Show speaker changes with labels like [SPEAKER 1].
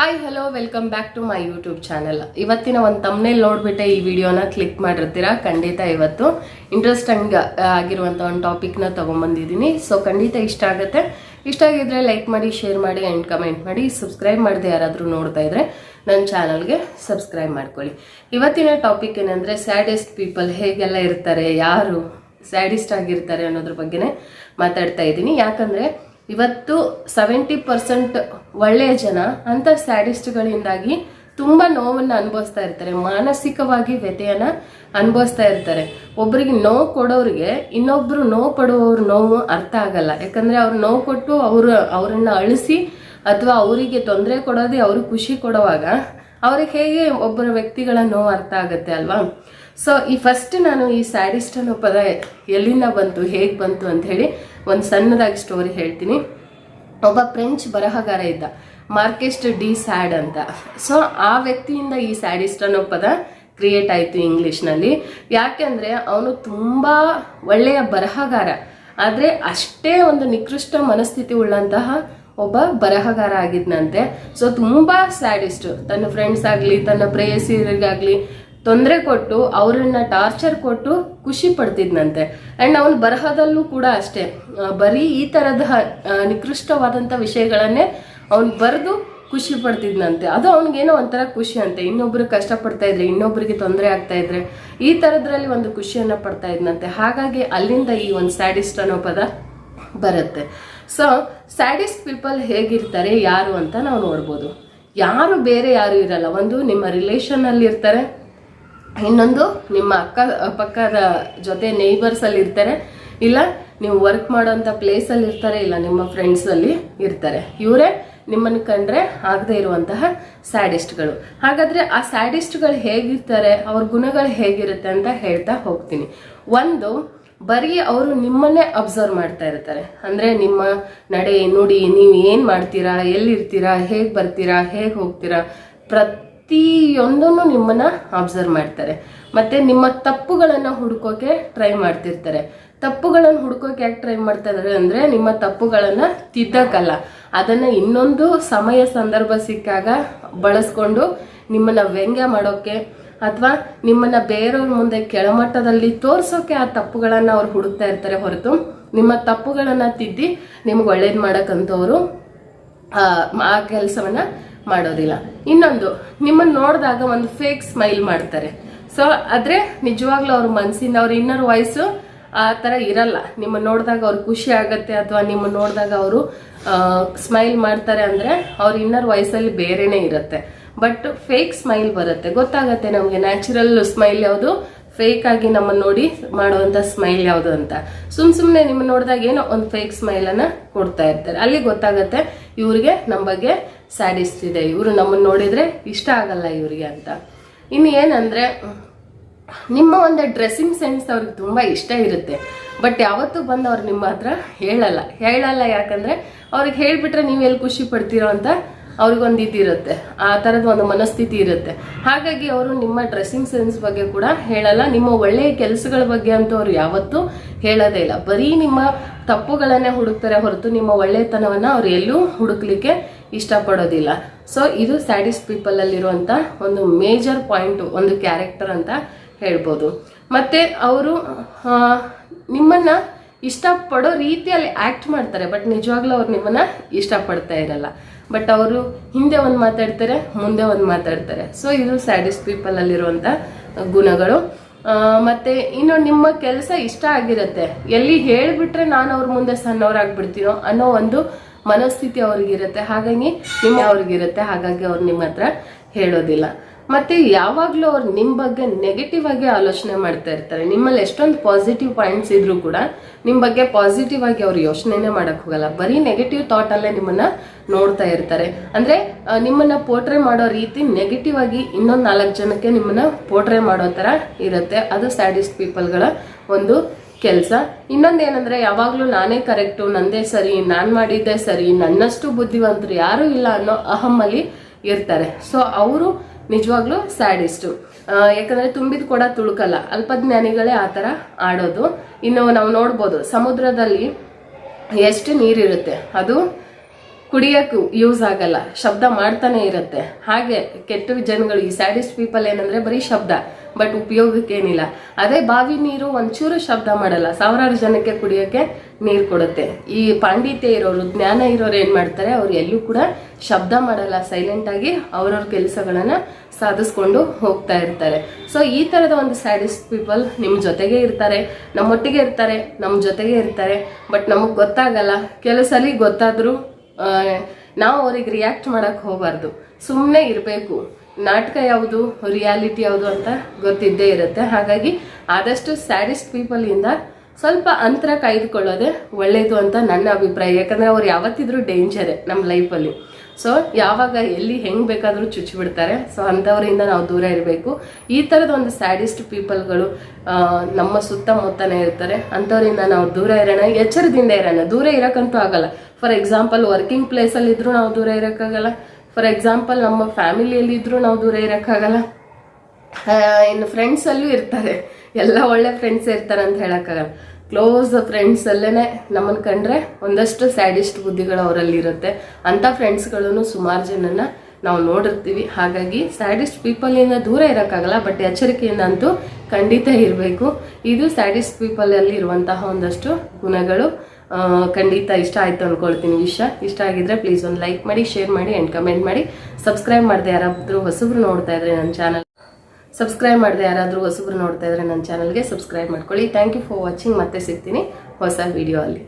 [SPEAKER 1] Hi hello welcome back to my YouTube channel ಇವತ್ತಿನ ಒಂದು ತಮ್ಮನೇಲಿ ನೋಡಿಬಿಟ್ಟೆ ಈ ವಿಡಿಯೋನ ಕ್ಲಿಕ್ ಮಾಡಿರ್ತೀರಾ? ಖಂಡಿತ ಇವತ್ತು. ಇಂಟ್ರೆಸ್ಟಿಂಗ್ ಆಗಿರುವಂಥ ಒಂದು ಟಾಪಿಕ್ನ ತೊಗೊಂಬಂದಿದ್ದೀನಿ. ಸೊ ಖಂಡಿತ ಇಷ್ಟ ಆಗುತ್ತೆ. ಇಷ್ಟ ಆಗಿದ್ರೆ ಲೈಕ್ ಮಾಡಿ ಶೇರ್ ಮಾಡಿ ಆ್ಯಂಡ್ ಕಮೆಂಟ್ ಮಾಡಿ. ಸಬ್ಸ್ಕ್ರೈಬ್ ಮಾಡದೆ ಯಾರಾದರೂ ನೋಡ್ತಾ ಇದ್ರೆ ನನ್ನ ಚಾನಲ್ಗೆ ಸಬ್ಸ್ಕ್ರೈಬ್ ಮಾಡ್ಕೊಳ್ಳಿ. ಇವತ್ತಿನ ಟಾಪಿಕ್ ಏನಂದರೆ ಸ್ಯಾಡೆಸ್ಟ್ ಪೀಪಲ್ ಹೇಗೆಲ್ಲ ಇರ್ತಾರೆ, ಯಾರು ಸ್ಯಾಡಿಸ್ಟ್ ಆಗಿರ್ತಾರೆ ಅನ್ನೋದ್ರ ಬಗ್ಗೆನೇ ಮಾತಾಡ್ತಾ ಇದ್ದೀನಿ. ಯಾಕಂದರೆ ಇವತ್ತು ಸೆವೆಂಟಿ ಪರ್ಸೆಂಟ್ ಒಳ್ಳೆಯ ಜನ ಅಂಥ ಸ್ಯಾಡಿಸ್ಟ್ಗಳಿಂದಾಗಿ ತುಂಬ ನೋವನ್ನು ಅನುಭವಿಸ್ತಾ ಇರ್ತಾರೆ. ಮಾನಸಿಕವಾಗಿ ವ್ಯಥೆಯನ್ನು ಅನುಭವಿಸ್ತಾ ಇರ್ತಾರೆ. ಒಬ್ಬರಿಗೆ ನೋವು ಕೊಡೋರಿಗೆ ಇನ್ನೊಬ್ಬರು ನೋವು ಪಡುವವ್ರ ನೋವು ಅರ್ಥ ಆಗಲ್ಲ. ಯಾಕಂದರೆ ಅವ್ರು ನೋವು ಕೊಟ್ಟು ಅವರು ಅವರನ್ನು ಅಳಿಸಿ ಅಥವಾ ಅವರಿಗೆ ತೊಂದರೆ ಕೊಡೋದೇ ಅವ್ರಿಗೆ ಖುಷಿ ಕೊಡುವಾಗ ಅವ್ರಿಗೆ ಹೇಗೆ ಒಬ್ಬರ ವ್ಯಕ್ತಿಗಳ ನೋವು ಅರ್ಥ ಆಗುತ್ತೆ ಅಲ್ವಾ? ಸೊ ಈ ಫಸ್ಟ್ ನಾನು ಈ ಸ್ಯಾಡಿಸ್ಟ್ ಅನ್ನೋ ಪದ ಎಲ್ಲಿಂದ ಬಂತು, ಹೇಗೆ ಬಂತು ಅಂತ ಹೇಳಿ ಒಂದು ಸಣ್ಣದಾಗಿ ಸ್ಟೋರಿ ಹೇಳ್ತೀನಿ. ಒಬ್ಬ ಫ್ರೆಂಚ್ ಬರಹಗಾರ ಇದ್ದ, ಮಾರ್ಕೆಸ್ಟ್ ಡಿ ಸ್ಯಾಡ್ ಅಂತ. ಸೊ ಆ ವ್ಯಕ್ತಿಯಿಂದ ಈ ಸ್ಯಾಡಿಸ್ಟ್ ಅನ್ನೋ ಪದ ಕ್ರಿಯೇಟ್ ಆಯಿತು ಇಂಗ್ಲೀಷ್ನಲ್ಲಿ ಯಾಕೆಂದರೆ ಅವನು ತುಂಬ ಒಳ್ಳೆಯ ಬರಹಗಾರ. ಆದರೆ ಅಷ್ಟೇ ಒಂದು ನಿಕೃಷ್ಟ ಮನಸ್ಥಿತಿ ಉಳ್ಳಂತಹ ಒಬ್ಬ ಬರಹಗಾರ ಆಗಿದ್ನಂತೆ. ಸೊ ತುಂಬ ಸ್ಯಾಡಿಸ್ಟ್. ತನ್ನ ಫ್ರೆಂಡ್ಸ್ ಆಗಲಿ, ತನ್ನ ಪ್ರೇಯಸಿಯರಿಗಾಗಲಿ ತೊಂದರೆ ಕೊಟ್ಟು ಅವರನ್ನ ಟಾರ್ಚರ್ ಕೊಟ್ಟು ಖುಷಿ ಪಡ್ತಿದ್ನಂತೆ. ಆ್ಯಂಡ್ ಅವನ ಬರಹದಲ್ಲೂ ಕೂಡ ಅಷ್ಟೇ. ಬರೀ ಈ ನಿಕೃಷ್ಟವಾದಂತ ನಿಕೃಷ್ಟವಾದಂಥ ವಿಷಯಗಳನ್ನೇ ಅವನು ಬರೆದು ಖುಷಿ ಪಡ್ತಿದ್ನಂತೆ. ಅದು ಅವ್ನಿಗೇನೋ ಒಂಥರ ಖುಷಿ ಅಂತೆ. ಇನ್ನೊಬ್ರು ಕಷ್ಟಪಡ್ತಾ ಇದ್ರೆ, ಇನ್ನೊಬ್ರಿಗೆ ತೊಂದರೆ ಆಗ್ತಾ ಇದ್ರೆ ಈ ಥರದ್ರಲ್ಲಿ ಒಂದು ಖುಷಿಯನ್ನು ಪಡ್ತಾ ಇದ್ನಂತೆ. ಹಾಗಾಗಿ ಅಲ್ಲಿಂದ ಈ ಒಂದು ಸ್ಯಾಡಿಸ್ಟ್ ಅನ್ನೋ ಪದ ಬರುತ್ತೆ. ಸೊ ಸ್ಯಾಡಿಸ್ಟ್ ಪೀಪಲ್ ಹೇಗಿರ್ತಾರೆ, ಯಾರು ಅಂತ ನಾವು ನೋಡ್ಬೋದು. ಯಾರು ಬೇರೆ ಯಾರು ಇರಲ್ಲ, ಒಂದು ನಿಮ್ಮ ರಿಲೇಷನ್ನಲ್ಲಿ ಇರ್ತಾರೆ, ಇನ್ನೊಂದು ನಿಮ್ಮ ಅಕ್ಕ, ಪಕ್ಕದ ಜೊತೆ ನೇಬರ್ಸಲ್ಲಿ ಇರ್ತಾರೆ, ಇಲ್ಲ ನೀವು ವರ್ಕ್ ಮಾಡೋಂಥ ಪ್ಲೇಸಲ್ಲಿ ಇರ್ತಾರೆ, ಇಲ್ಲ ನಿಮ್ಮ ಫ್ರೆಂಡ್ಸಲ್ಲಿ ಇರ್ತಾರೆ. ಇವರೇ ನಿಮ್ಮನ್ನು ಕಂಡ್ರೆ ಆಗದೆ ಇರುವಂತಹ ಸ್ಯಾಡಿಸ್ಟ್ಗಳು ಹಾಗಾದ್ರೆ ಆ ಸ್ಯಾಡಿಸ್ಟ್ಗಳು ಹೇಗಿರ್ತಾರೆ, ಅವ್ರ ಗುಣಗಳು ಹೇಗಿರುತ್ತೆ ಅಂತ ಹೇಳ್ತಾ ಹೋಗ್ತೀನಿ. ಒಂದು ಬರೀ ಅವರು ನಿಮ್ಮನ್ನೇ ಅಬ್ಸರ್ವ್ ಮಾಡ್ತಾ ಇರ್ತಾರೆ. ಅಂದ್ರೆ ನಿಮ್ಮ ನಡೆ, ನುಡಿ, ನೀವು ಏನು ಮಾಡ್ತೀರಾ, ಎಲ್ಲಿರ್ತೀರಾ, ಹೇಗೆ ಬರ್ತೀರಾ, ಹೇಗೆ ಹೋಗ್ತೀರಾ, ಪ್ರತಿಯೊಂದನ್ನು ನಿಮ್ಮನ್ನ ಅಬ್ಸರ್ವ್ ಮಾಡ್ತಾರೆ. ಮತ್ತೆ ನಿಮ್ಮ ತಪ್ಪುಗಳನ್ನು ಹುಡ್ಕೋಕೆ ಟ್ರೈ ಮಾಡ್ತಿರ್ತಾರೆ. ತಪ್ಪುಗಳನ್ನು ಹುಡ್ಕೋಕೆ ಯಾಕೆ ಟ್ರೈ ಮಾಡ್ತಾ ಇದ್ದಾರೆ ಅಂದ್ರೆ ನಿಮ್ಮ ತಪ್ಪುಗಳನ್ನು ತಿದ್ದಕ್ಕಲ್ಲ. ಅದನ್ನ ಇನ್ನೊಂದು ಸಮಯ ಸಂದರ್ಭ ಸಿಕ್ಕಾಗ ಬಳಸ್ಕೊಂಡು ನಿಮ್ಮನ್ನ ವ್ಯಂಗ್ಯ ಮಾಡೋಕೆ ಅಥವಾ ನಿಮ್ಮನ್ನ ಬೇರೆಯವ್ರ ಮುಂದೆ ಕೆಳಮಟ್ಟದಲ್ಲಿ ತೋರಿಸೋಕೆ ಆ ತಪ್ಪುಗಳನ್ನ ಅವ್ರು ಹುಡುಕ್ತಾ ಇರ್ತಾರೆ ಹೊರತು ನಿಮ್ಮ ತಪ್ಪುಗಳನ್ನ ತಿದ್ದಿ ನಿಮ್ಗೆ ಒಳ್ಳೇದು ಮಾಡಕ್ಕಂಥವ್ರು, ಆ ಕೆಲಸವನ್ನ ಮಾಡೋದಿಲ್ಲ. ಇನ್ನೊಂದು, ನಿಮ್ಮನ್ನ ನೋಡಿದಾಗ ಒಂದು ಫೇಕ್ ಸ್ಮೈಲ್ ಮಾಡ್ತಾರೆ. ಸೊ ಆದರೆ ನಿಜವಾಗ್ಲೂ ಅವ್ರ ಮನಸ್ಸಿಂದ ಅವ್ರ ಇನ್ನರ್ ವಾಯ್ಸು ಆ ಥರ ಇರಲ್ಲ. ನಿಮ್ಮ ನೋಡಿದಾಗ ಅವ್ರು ಖುಷಿ ಆಗುತ್ತೆ ಅಥವಾ ನಿಮ್ಮ ನೋಡಿದಾಗ ಅವರು ಸ್ಮೈಲ್ ಮಾಡ್ತಾರೆ ಅಂದ್ರೆ ಅವ್ರ ಇನ್ನರ್ ವಾಯ್ಸಲ್ಲಿ ಬೇರೆನೇ ಇರುತ್ತೆ. ಬಟ್ ಫೇಕ್ ಸ್ಮೈಲ್ ಬರುತ್ತೆ. ಗೊತ್ತಾಗತ್ತೆ ನಮಗೆ ನ್ಯಾಚುರಲ್ ಸ್ಮೈಲ್ ಯಾವುದು? ಫೇಕ್ ಆಗಿ ನಮ್ಮನ್ನ ನೋಡಿ ಮಾಡುವಂತ ಸ್ಮೈಲ್ ಯಾವುದು ಅಂತ. ಸುಮ್ ಸುಮ್ನೆ ನಿಮ್ಮ ನೋಡಿದಾಗ ಏನೋ ಒಂದು ಫೇಕ್ ಸ್ಮೈಲ್ ಅನ್ನ ಕೊಡ್ತಾ ಇರ್ತಾರೆ. ಅಲ್ಲಿ ಗೊತ್ತಾಗತ್ತೆ ಇವ್ರಿಗೆ ನಮ್ಮ ಬಗ್ಗೆ ಸ್ಯಾಡಿಸ್ಟ್ ಇದೆ. ಇವರು ನಮ್ಮನ್ನ ನೋಡಿದ್ರೆ ಇಷ್ಟ ಆಗಲ್ಲ ಇವರಿಗೆ ಅಂತ. ಇನ್ನು ಏನಂದ್ರೆ, ನಿಮ್ಮ ಒಂದು ಡ್ರೆಸ್ಸಿಂಗ್ ಸೆನ್ಸ್ ಅವ್ರಿಗೆ ತುಂಬಾ ಇಷ್ಟ ಇರುತ್ತೆ. ಬಟ್ ಯಾವತ್ತೂ ಬಂದು ಅವ್ರು ನಿಮ್ಮ ಹತ್ರ ಹೇಳಲ್ಲ. ಹೇಳಲ್ಲ ಯಾಕಂದ್ರೆ ಅವ್ರಿಗೆ ಹೇಳ್ಬಿಟ್ರೆ ನೀವು ಎಲ್ಲಿ ಖುಷಿ ಪಡ್ತೀರೋ ಅಂತ ಅವ್ರಿಗೊಂದು ಇದಿರುತ್ತೆ ಆ ಥರದ ಒಂದು ಮನಸ್ಥಿತಿ ಇರುತ್ತೆ. ಹಾಗಾಗಿ ಅವರು ನಿಮ್ಮ ಡ್ರೆಸ್ಸಿಂಗ್ ಸೆನ್ಸ್ ಬಗ್ಗೆ ಕೂಡ ಹೇಳಲ್ಲ. ನಿಮ್ಮ ಒಳ್ಳೆಯ ಕೆಲಸಗಳ ಬಗ್ಗೆ ಅಂತೂ ಅವ್ರು ಯಾವತ್ತೂ ಹೇಳೋದೇ ಇಲ್ಲ. ಬರೀ ನಿಮ್ಮ ತಪ್ಪುಗಳನ್ನೇ ಹುಡುಕ್ತಾರೆ ಹೊರತು ನಿಮ್ಮ ಒಳ್ಳೆಯತನವನ್ನು ಅವ್ರು ಎಲ್ಲೂ ಹುಡುಕ್ಲಿಕ್ಕೆ ಇಷ್ಟಪಡೋದಿಲ್ಲ. ಸೊ ಇದು ಸ್ಯಾಡಿಸ್ ಪೀಪಲಲ್ಲಿರುವಂಥ ಒಂದು ಮೇಜರ್ ಪಾಯಿಂಟು ಒಂದು ಕ್ಯಾರೆಕ್ಟರ್ ಅಂತ ಹೇಳ್ಬೋದು. ಮತ್ತು ಅವರು ನಿಮ್ಮನ್ನ ಇಷ್ಟಪಡೋ ರೀತಿಯಲ್ಲಿ ಆಕ್ಟ್ ಮಾಡ್ತಾರೆ ಬಟ್ ನಿಜವಾಗ್ಲೂ ಅವ್ರು ನಿಮ್ಮನ್ನ ಇಷ್ಟಪಡ್ತಾ ಇರಲ್ಲ. ಬಟ್ ಅವರು ಹಿಂದೆ ಒಂದು ಮಾತಾಡ್ತಾರೆ, ಮುಂದೆ ಒಂದು ಮಾತಾಡ್ತಾರೆ. ಸೊ ಇದು ಸ್ಯಾಡಿಸ್ಟ್ ಪೀಪಲ್ ಅಲ್ಲಿರುವಂತ ಗುಣಗಳು. ಮತ್ತೆ ಇನ್ನು ನಿಮ್ಮ ಕೆಲಸ ಇಷ್ಟ ಆಗಿರುತ್ತೆ. ಎಲ್ಲಿ ಹೇಳಿಬಿಟ್ರೆ ನಾನು ಅವ್ರ ಮುಂದೆ ಸಣ್ಣವ್ರಾಗ್ಬಿಡ್ತೀನೋ ಅನ್ನೋ ಒಂದು ಮನಸ್ಥಿತಿ ಅವ್ರಿಗಿರುತ್ತೆ. ಹಾಗಾಗಿ ನಿಮ್ಮ ಅವ್ರಿಗಿರುತ್ತೆ. ಹಾಗಾಗಿ ಅವ್ರು ನಿಮ್ಮ ಹತ್ರ ಹೇಳೋದಿಲ್ಲ. ಮತ್ತೆ ಯಾವಾಗ್ಲೂ ಅವ್ರು ನಿಮ್ ಬಗ್ಗೆ ನೆಗೆಟಿವ್ ಆಗಿ ಆಲೋಚನೆ ಮಾಡ್ತಾ ಇರ್ತಾರೆ. ನಿಮ್ಮಲ್ಲಿ ಎಷ್ಟೊಂದು ಪಾಸಿಟಿವ್ ಪಾಯಿಂಟ್ಸ್ ಇದ್ರೂ ಕೂಡ ನಿಮ್ ಬಗ್ಗೆ ಪಾಸಿಟಿವ್ ಆಗಿ ಅವ್ರು ಯೋಚನೆನೇ ಮಾಡಕ್ ಹೋಗಲ್ಲ. ಬರೀ ನೆಗೆಟಿವ್ ಥಾಟ್ ಅಲ್ಲೇ ನಿಮ್ಮನ್ನ ನೋಡ್ತಾ ಇರ್ತಾರೆ. ಅಂದ್ರೆ ನಿಮ್ಮನ್ನ ಪೋಟ್ರೆ ಮಾಡೋ ರೀತಿ ನೆಗೆಟಿವ್ ಆಗಿ ಇನ್ನೊಂದ್ ನಾಲ್ಕು ಜನಕ್ಕೆ ನಿಮ್ಮನ್ನ ಪೋಟ್ರೆ ಮಾಡೋ ತರ ಇರುತ್ತೆ. ಅದು ಸ್ಯಾಡಿಸ್ಟ್ ಪೀಪಲ್ಗಳ ಒಂದು ಕೆಲಸ. ಇನ್ನೊಂದೇನಂದ್ರೆ ಯಾವಾಗ್ಲೂ ನಾನೇ ಕರೆಕ್ಟು ನಂದೇ ಸರಿ, ನಾನ್ ಮಾಡಿದ್ದೇ ಸರಿ, ನನ್ನಷ್ಟು ಬುದ್ಧಿವಂತರು ಯಾರು ಇಲ್ಲ ಅನ್ನೋ ಅಹಮ್ಮಲ್ಲಿ ಇರ್ತಾರೆ. ಸೊ ಅವರು ನಿಜವಾಗ್ಲೂ ಸ್ಯಾಡಿಸ್ಟು. ಯಾಕಂದ್ರೆ ತುಂಬಿದ ಕೂಡ ತುಳುಕಲ್ಲ. ಅಲ್ಪಜ್ಞಾನಿಗಳೇ ಆ ಥರ ಆಡೋದು. ಇನ್ನು ನಾವು ನೋಡ್ಬೋದು, ಸಮುದ್ರದಲ್ಲಿ ಎಷ್ಟು ನೀರಿರುತ್ತೆ. ಅದು ಕುಡಿಯಕ್ಕೆ ಯೂಸ್ ಆಗಲ್ಲ. ಶಬ್ದ ಮಾಡ್ತಾನೆ ಇರುತ್ತೆ. ಹಾಗೆ ಕೆಟ್ಟ ಜನಗಳು, ಈ ಸ್ಯಾಡಿಸ್ಟ್ ಪೀಪಲ್ ಏನಂದ್ರೆ ಬರೀ ಶಬ್ದ, ಬಟ್ ಉಪಯೋಗಕ್ಕೇನಿಲ್ಲ. ಅದೇ ಬಾವಿ ನೀರು ಒಂಚೂರು ಶಬ್ದ ಮಾಡಲ್ಲ. ಸಾವಿರಾರು ಜನಕ್ಕೆ ಕುಡಿಯೋಕ್ಕೆ ನೀರು ಕೊಡುತ್ತೆ. ಈ ಪಾಂಡಿತ್ಯ ಇರೋರು, ಜ್ಞಾನ ಇರೋರು ಏನು ಮಾಡ್ತಾರೆ? ಅವ್ರು ಎಲ್ಲೂ ಕೂಡ ಶಬ್ದ ಮಾಡಲ್ಲ. ಸೈಲೆಂಟ್ ಆಗಿ ಅವ್ರವ್ರ ಕೆಲಸಗಳನ್ನ ಸಾಧಿಸ್ಕೊಂಡು ಹೋಗ್ತಾ ಇರ್ತಾರೆ. ಸೊ ಈ ತರದ ಒಂದು ಸ್ಯಾಡಿಸ್ಟ್ ಪೀಪಲ್ ನಿಮ್ಮ ಜೊತೆಗೆ ಇರ್ತಾರೆ. ನಮ್ಮೊಟ್ಟಿಗೆ ಇರ್ತಾರೆ ನಮ್ಮ ಜೊತೆಗೆ ಇರ್ತಾರೆ. ಬಟ್ ನಮಗೆ ಗೊತ್ತಾಗಲ್ಲ. ಕೆಲವು ಸಲ ಗೊತ್ತಾದರೂ ನಾವು ಅವ್ರಿಗೆ ರಿಯಾಕ್ಟ್ ಮಾಡಕ್ ಹೋಗಬಾರ್ದು. ಸುಮ್ಮನೆ ಇರಬೇಕು. ನಾಟಕ ಯಾವುದು ರಿಯಾಲಿಟಿ ಯಾವುದು ಅಂತ ಗೊತ್ತಿದ್ದೇ ಇರುತ್ತೆ. ಹಾಗಾಗಿ ಆದಷ್ಟು ಸ್ಯಾಡಿಸ್ಟ್ ಪೀಪಲ್ ಇಂದ ಸ್ವಲ್ಪ ಅಂತರ ಕಾಯ್ದುಕೊಳ್ಳೋದೇ ಒಳ್ಳೇದು ಅಂತ ನನ್ನ ಅಭಿಪ್ರಾಯ. ಯಾಕಂದ್ರೆ ಅವ್ರು ಯಾವತ್ತಿದ್ರೂ ಡೇಂಜರೇ ನಮ್ಮ ಲೈಫಲ್ಲಿ ಸೊ ಯಾವಾಗ ಎಲ್ಲಿ ಹೆಂಗ್ ಬೇಕಾದರೂ ಚುಚ್ಚಿಬಿಡ್ತಾರೆ ಸೊ ಅಂಥವರಿಂದ ನಾವು ದೂರ ಇರಬೇಕು. ಈ ಥರದ ಒಂದು ಸ್ಯಾಡಿಸ್ಟ್ ಪೀಪಲ್ಗಳು ನಮ್ಮ ಸುತ್ತಮುತ್ತನೇ ಇರ್ತಾರೆ. ಅಂಥವರಿಂದ ನಾವು ದೂರ ಇರೋಣ. ಎಚ್ಚರದಿಂದ ಇರೋಣ. ದೂರ ಇರೋಕ್ಕಂತೂ ಆಗಲ್ಲ. ಫಾರ್ ಎಕ್ಸಾಂಪಲ್ ವರ್ಕಿಂಗ್ ಪ್ಲೇಸಲ್ಲಿ ಇದ್ರೂ ನಾವು ದೂರ ಇರೋಕ್ಕಾಗಲ್ಲ. ಫಾರ್ ಎಕ್ಸಾಂಪಲ್ ನಮ್ಮ ಫ್ಯಾಮಿಲಿಯಲ್ಲಿ ಇದ್ರೂ ನಾವು ದೂರ ಇರೋಕ್ಕಾಗಲ್ಲ. ಇನ್ನು ಫ್ರೆಂಡ್ಸಲ್ಲೂ ಇರ್ತಾರೆ. ಎಲ್ಲ ಒಳ್ಳೆ ಫ್ರೆಂಡ್ಸ್ ಇರ್ತಾರೆ ಅಂತ ಹೇಳಕ್ಕಾಗಲ್ಲ. ಕ್ಲೋಸ್ ಫ್ರೆಂಡ್ಸ್ ಅಲ್ಲೇನೆ ನಮ್ಮನ್ ಕಂಡ್ರೆ ಒಂದಷ್ಟು ಸ್ಯಾಡಿಸ್ಟ್ ಬುದ್ಧಿಗಳು ಅವರಲ್ಲಿ ಇರುತ್ತೆ. ಅಂತ ಫ್ರೆಂಡ್ಸ್ಗಳನ್ನು ಸುಮಾರು ಜನನ ನಾವು ನೋಡಿರ್ತೀವಿ. ಹಾಗಾಗಿ ಸ್ಯಾಡಿಸ್ಟ್ ಪೀಪಲ್ ಇಂದ ದೂರ ಇರೋಕ್ಕಾಗಲ್ಲ ಬಟ್ ಎಚ್ಚರಿಕೆಯಿಂದ ಅಂತೂ ಖಂಡಿತ ಇರಬೇಕು. ಇದು ಸ್ಯಾಡಿಸ್ಟ್ ಪೀಪಲ್ ಅಲ್ಲಿ ಇರುವಂತಹ ಒಂದಷ್ಟು ಗುಣಗಳು. ಖಂಡಿತ ಇಷ್ಟ ಆಯ್ತು ಅನ್ಕೊಳ್ತೀನಿ ವಿಷಯ ಇಷ್ಟ ಆಗಿದ್ರೆ ಪ್ಲೀಸ್ ಒಂದು ಲೈಕ್ ಮಾಡಿ ಶೇರ್ ಮಾಡಿ ಆ್ಯಂಡ್ ಕಮೆಂಟ್ ಮಾಡಿ. ಸಬ್ಸ್ಕ್ರೈಬ್ ಮಾಡಿದೆ ಯಾರಾದ್ರೂ ಹೊಸಬ್ರು ನೋಡ್ತಾ ಇದ್ರೆ ನನ್ನ ಚಾನಲ್ ಸಬ್ಸ್ಕ್ರೈಬ್ ಮಾಡಿದೆ ಯಾರಾದರೂ ಹೊಸಬ್ರು ನೋಡ್ತಾ ಇದ್ರೆ ನನ್ನ ಚಾನಲ್ಗೆ ಸಬ್ಸ್ಕ್ರೈಬ್ ಮಾಡ್ಕೊಳ್ಳಿ. ಥ್ಯಾಂಕ್ ಯು ಫಾರ್ ವಾಚಿಂಗ್ ಮತ್ತೆ ಸಿಗ್ತೀನಿ ಹೊಸ ವಿಡಿಯೋ ಅಲ್ಲಿ.